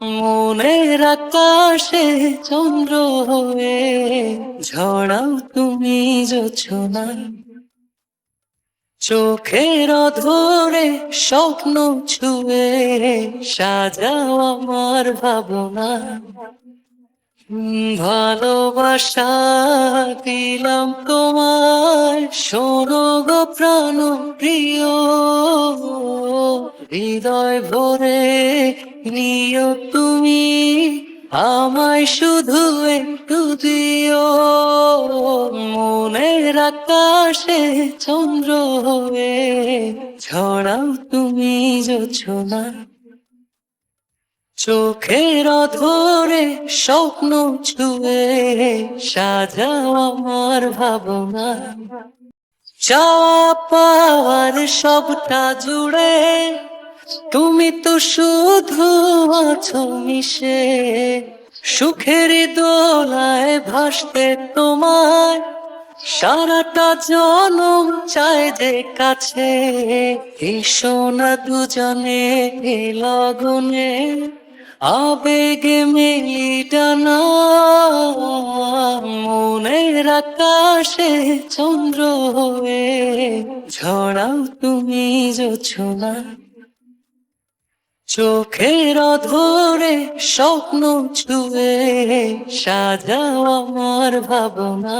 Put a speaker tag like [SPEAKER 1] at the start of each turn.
[SPEAKER 1] মনের আকাশে চন্দ্র হয়ে ঝড়াও তুমি যোছনা চোখের ধরে স্বপ্ন ছুঁয়ে সাজাও আমার ভাবনা। ভালোবাসা দিলাম তোমার শোনো প্রাণ প্রিয়। হৃদয় ভরে নিও তুমি, আমায় শুধু একটু দিও। মনের আকাশে চন্দ্র হয়ে ছড়াও তুমি যোছনা। চোখের ধরে স্বপ্ন ছুঁয়ে সাজাও আমার ভাবনা। চাওয়া পাওয়ার সবটা জুড়ে তুমি তো শুধু আছো মিশে। সুখের দোলায় ভাসতে তোমার সারাটা জনম চায় যে কাছে। এসো না দুজনে লগনে। আবেগে মেলি মনের আকাশে চন্দ্র হয়ে। ঝড়াও তুমি যোছনা চোখের ধরে স্বপ্ন ছুয়ে সাজাও আমার ভাবনা।